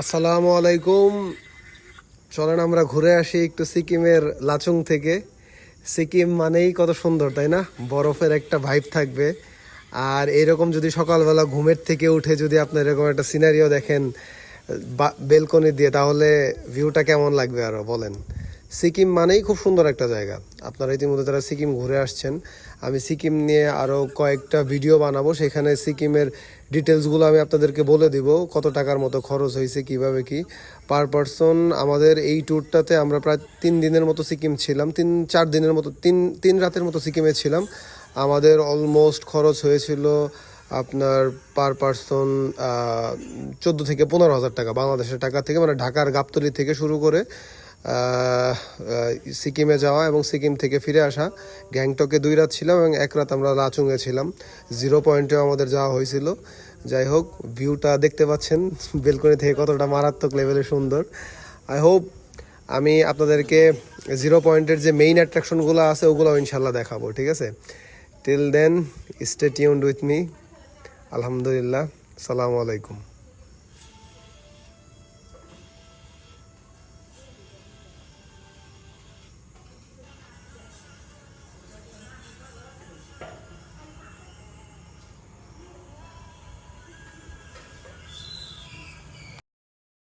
আসসালামু আলাইকুম। চলেন আমরা ঘুরে আসি একটু সিকিমের লাচুং থেকে। সিকিম মানেই কত সুন্দর, তাই না? বরফের একটা ভাইব থাকবে। আর এরকম যদি সকালবেলা ঘুমের থেকে উঠে যদি আপনি এরকম একটা সিনারিও দেখেন বেলকনি দিয়ে, তাহলে ভিউটা কেমন লাগবে আরও বলেন। সিকিম মানেই খুব সুন্দর একটা জায়গা। আপনারা ইতিমধ্যে যারা সিকিম ঘুরে আসছেন, আমি সিকিম নিয়ে আরও কয়েকটা ভিডিও বানাবো। সেখানে সিকিমের ডিটেলসগুলো আমি আপনাদেরকে বলে দিব, কত টাকার মতো খরচ হয়েছে, কীভাবে কি। পার পারসন আমাদের এই ট্যুরটাতে আমরা প্রায় তিন দিনের মতো সিকিম ছিলাম, তিন, চার দিনের মতো, তিন তিন রাতের মতো সিকিমে ছিলাম। আমাদের অলমোস্ট খরচ হয়েছিল আপনার পার পারসন চোদ্দ থেকে পনেরো হাজার টাকা, বাংলাদেশের টাকা থেকে মানে ঢাকার গাবতলি থেকে শুরু করে সিকিমে যাওয়া এবং সিকিম থেকে ফিরে আসা। গ্যাংটকে দুই রাত ছিলাম এবং এক রাত আমরা লাচুংয়ে ছিলাম। জিরো পয়েন্টেও আমাদের যাওয়া হয়েছিল। যাই হোক ভিউটা দেখতে পাচ্ছেন। বেলকনি থেকে কতটা মারাত্মক লেভেলে সুন্দর। আই হোপ আমি আপনাদেরকে জিরো পয়েন্টের যে মেইন অ্যাট্রাকশনগুলো আছে ওগুলো ইনশাল্লাহ দেখাবো, ঠিক আছে? Till then stay tuned with me আলহামদুলিল্লাহ। সালামু আলাইকুম।